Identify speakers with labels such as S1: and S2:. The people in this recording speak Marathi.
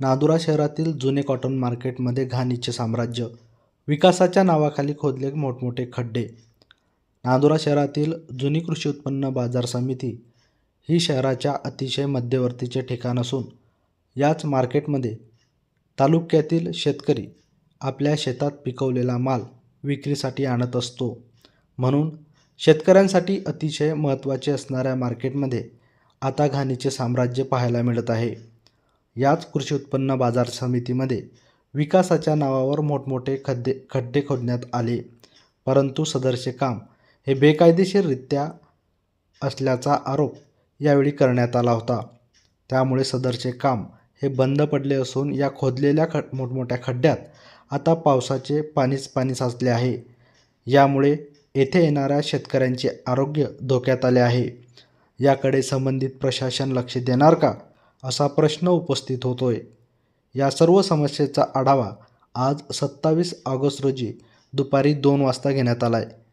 S1: नांदुरा शहरातील जुने कॉटन मार्केटमध्ये घाणीचे साम्राज्य विकासाच्या नावाखाली खोदले मोठमोठे खड्डे. नांदुरा शहरातील जुनी कृषी उत्पन्न बाजार समिती ही शहराच्या अतिशय मध्यवर्तीचे ठिकाण असून याच मार्केटमध्ये तालुक्यातील शेतकरी आपल्या शेतात पिकवलेला माल विक्रीसाठी आणत असतो. म्हणून शेतकऱ्यांसाठी अतिशय महत्त्वाचे असणाऱ्या मार्केटमध्ये आता घाणीचे साम्राज्य पाहायला मिळत आहे. याच कृषी उत्पन्न बाजार समितीमध्ये विकासाच्या नावावर मोठमोठे खड्डे खड्डे खोदण्यात आले. परंतु सदरचे काम हे बेकायदेशीररित्या असल्याचा आरोप यावेळी करण्यात आला होता. त्यामुळे सदरचे काम हे बंद पडले असून या खोदलेल्या ख मोठमोठ्या खड्ड्यात आता पावसाचे पाणीच पाणी साचले आहे. यामुळे येथे येणाऱ्या शेतकऱ्यांचे आरोग्य धोक्यात आले आहे. याकडे संबंधित प्रशासन लक्ष देणार का? असा प्रश्न उपस्थित होतोय. या सर्व समस्येचा आढावा आज सत्तावीस ऑगस्ट रोजी दुपारी दोन वाजता घेण्यात आला आहे